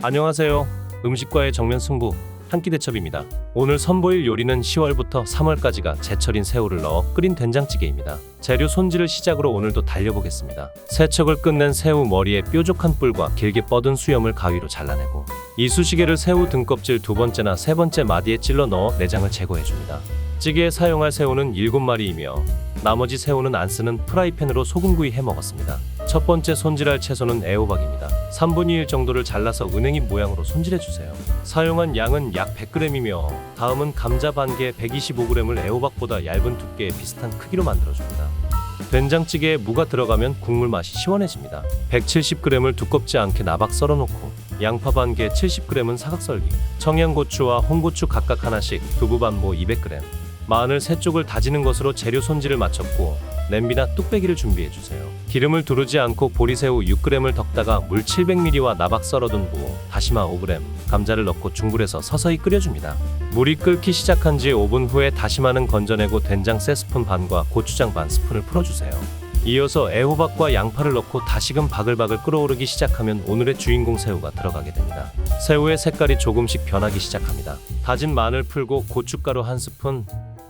안녕하세요. 음식과의 정면 승부 한 끼 대첩입니다. 오늘 선보일 요리는 10월부터 3월까지가 제철인 새우를 넣어 끓인 된장찌개입니다. 재료 손질을 시작으로 오늘도 달려보겠습니다. 세척을 끝낸 새우 머리에 뾰족한 뿔과 길게 뻗은 수염을 가위로 잘라내고 이쑤시개를 새우 등껍질 두 번째나 세 번째 마디에 찔러 넣어 내장을 제거해줍니다. 찌개에 사용할 새우는 7마리이며 나머지 새우는 안 쓰는 프라이팬으로 소금구이 해 먹었습니다. 첫 번째 손질할 채소는 애호박입니다. 3분의 1 정도를 잘라서 은행잎 모양으로 손질해 주세요. 사용한 양은 약 100g이며 다음은 감자 반개 125g을 애호박보다 얇은 두께에 비슷한 크기로 만들어 줍니다. 된장찌개에 무가 들어가면 국물 맛이 시원해집니다. 170g을 두껍지 않게 나박 썰어 놓고 양파 반개 70g은 사각 썰기, 청양고추와 홍고추 각각 하나씩, 두부 반모 200g, 마늘 세 쪽을 다지는 것으로 재료 손질을 마쳤고 냄비나 뚝배기를 준비해 주세요. 기름을 두르지 않고 보리새우 6g을 덮다가 물 700ml와 나박 썰어둔 무, 다시마 5g, 감자를 넣고 중불에서 서서히 끓여줍니다. 물이 끓기 시작한 지 5분 후에 다시마는 건져내고 된장 세 스푼 반과 고추장 반 스푼을 풀어주세요. 이어서 애호박과 양파를 넣고 다시금 바글바글 끓어오르기 시작하면 오늘의 주인공 새우가 들어가게 됩니다. 새우의 색깔이 조금씩 변하기 시작합니다. 다진 마늘 풀고 고춧가루 한 스푼,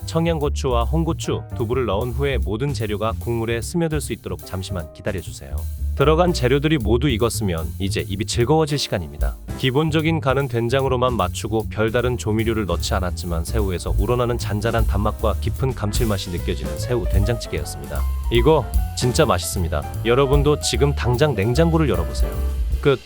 청양고추와 홍고추, 두부를 넣은 후에 모든 재료가 국물에 스며들 수 있도록 잠시만 기다려주세요. 들어간 재료들이 모두 익었으면 이제 입이 즐거워질 시간입니다. 기본적인 간은 된장으로만 맞추고 별다른 조미료를 넣지 않았지만 새우에서 우러나는 잔잔한 단맛과 깊은 감칠맛이 느껴지는 새우 된장찌개였습니다. 이거 진짜 맛있습니다. 여러분도 지금 당장 냉장고를 열어보세요. 끝.